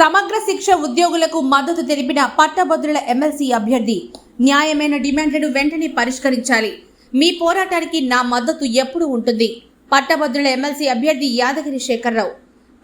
సమగ్ర శిక్ష ఉద్యోగులకు మద్దతు తెలిపిన పట్టభద్రుల ఎమ్మెల్సీ అభ్యర్థి న్యాయమైన డిమాండ్లను వెంటనే పరిష్కరించాలి. మీ పోరాటానికి నా మద్దతు ఎప్పుడు ఉంటుంది. పట్టభద్రుల ఎమ్మెల్సీ అభ్యర్థి యాదగిరి శేఖర్రావు.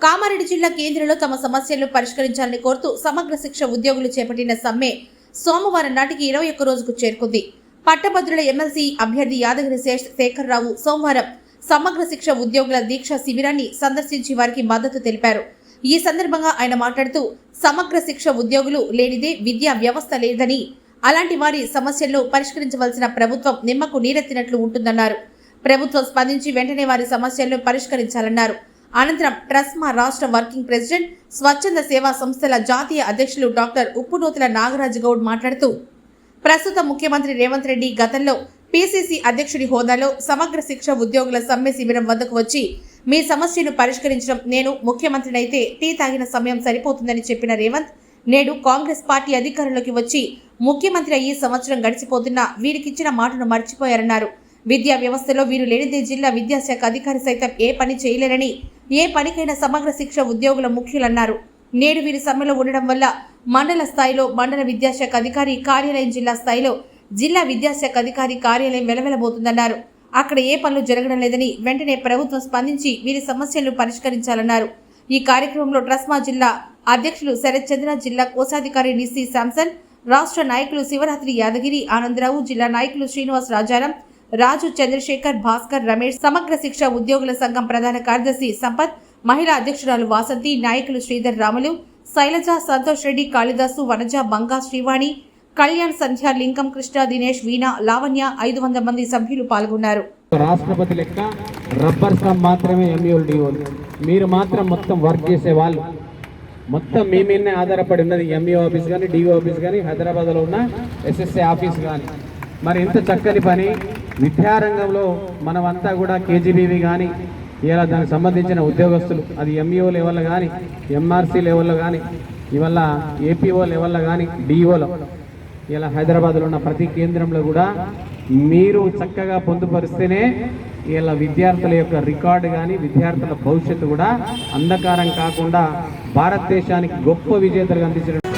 కామారెడ్డి జిల్లా కేంద్రంలో తమ సమస్యలను పరిష్కరించాలని కోరుతూ సమగ్ర శిక్ష ఉద్యోగులు చేపట్టిన సమ్మె సోమవారం నాటికి ఇరవై ఒక్క రోజుకు చేరుకుంది. పట్టభద్రుల ఎమ్మెల్సీ అభ్యర్థి యాదగిరి శేష్- శేఖర్రావు సోమవారం సమగ్ర శిక్ష ఉద్యోగుల దీక్ష శిబిరాన్ని సందర్శించి వారికి మద్దతు తెలిపారు. ఈ సందర్భంగా ఆయన మాట్లాడుతూ సమగ్ర శిక్ష ఉద్యోగులు లేనిదే విద్యా వ్యవస్థ లేదని అలాంటి వారి సమస్యలను పరిష్కరించవలసిన ప్రభుత్వం నిమ్మకు నీరెత్తినట్లు ఉంటుందన్నారు. ప్రభుత్వం స్పందించి వెంటనే వారి సమస్యలను పరిష్కరించాలన్నారు. అనంతరం ట్రస్మా రాష్ట్ర వర్కింగ్ ప్రెసిడెంట్ స్వచ్ఛంద సేవా సంస్థల జాతీయ అధ్యక్షులు డాక్టర్ ఉప్పునూతుల నాగరాజు గౌడ్ మాట్లాడుతూ ప్రస్తుత ముఖ్యమంత్రి రేవంత్ రెడ్డి గతంలో పీసీసీ అధ్యక్షుడి హోదాలో సమగ్ర శిక్ష ఉద్యోగుల సమ్మె శిబిరం వద్దకు వచ్చి మీ సమస్యను పరిష్కరించడం నేను ముఖ్యమంత్రినైతే టీ తాగిన సమయం సరిపోతుందని చెప్పిన రేవంత్ నేడు కాంగ్రెస్ పార్టీ అధికారంలోకి వచ్చి ముఖ్యమంత్రి అయ్యి సంవత్సరం గడిచిపోతున్నా వీరికిచ్చిన మాటను మర్చిపోయారన్నారు. విద్యా వ్యవస్థలో వీరు లేనిదే జిల్లా విద్యాశాఖ అధికారి సైతం ఏ పని చేయలేరని ఏ పనికైనా సమగ్ర శిక్ష ఉద్యోగుల ముఖ్యులన్నారు. నేడు వీరి సమ్మెలో ఉండడం వల్ల మండల స్థాయిలో మండల విద్యాశాఖ అధికారి కార్యాలయం జిల్లా స్థాయిలో జిల్లా విద్యాశాఖ అధికారి కార్యాలయం వెలవెలబోతుందన్నారు. అక్కడ ఏ పనులు జరగడం లేదని వెంటనే ప్రభుత్వం స్పందించి వీరి సమస్యలను పరిష్కరించాలన్నారు. ఈ కార్యక్రమంలో ట్రస్మా జిల్లా అధ్యక్షులు శరత్ చంద్ర జిల్లా కోశాధికారి నిస్సి శాంసన్ రాష్ట్ర నాయకులు శివరాత్రి యాదగిరి ఆనందరావు జిల్లా నాయకులు శ్రీనివాస్ రాజారాం రాజు చంద్రశేఖర్ భాస్కర్ రమేష్ సమగ్ర శిక్ష ఉద్యోగుల సంఘం ప్రధాన కార్యదర్శి సంపత్ మహిళా అధ్యక్షురాలు వాసంతి నాయకులు శ్రీధర్ రాములు శైలజ సంతోష్ రెడ్డి కాళిదాసు వనజ బంగా శ్రీవాణి కళ్యాణ్ సంధ్య లింకం కృష్ణ దినేష్ వీణ లావణ్య ఐదు వందల మంది సభ్యులు పాల్గొన్నారు. రాష్ట్రపతి లెక్క రబ్బర్ స్టాంప్ మాత్రమే ఎంఈఓలు మీరు మాత్రం మొత్తం వర్క్ చేసే వాళ్ళు. మొత్తం మీ మీదనే ఆధారపడి ఉన్నది ఎంఈఓ ఆఫీస్ కానీ డిఓ ఆఫీస్ కానీ హైదరాబాద్లో ఉన్న ఎస్ఎస్ఏ ఆఫీస్ కానీ మరి ఇంత చక్కని పని విద్యారంగంలో మనమంతా కూడా కేజీబీవి కానీ ఇలా దానికి సంబంధించిన ఉద్యోగస్తులు అది ఎంఈఓ లెవెల్లో కానీ ఎంఆర్సీ లెవెల్లో కానీ ఇవల్ల ఏపీఓ లెవెల్లో కానీ డిఈఓలో ఇలా హైదరాబాద్లో ఉన్న ప్రతి కేంద్రంలో కూడా మీరు చక్కగా పొందుపరిస్తేనే ఇలా విద్యార్థుల యొక్క రికార్డు కానీ విద్యార్థుల భవిష్యత్తు కూడా అంధకారం కాకుండా భారతదేశానికి గొప్ప విజేతలుగా అందించడం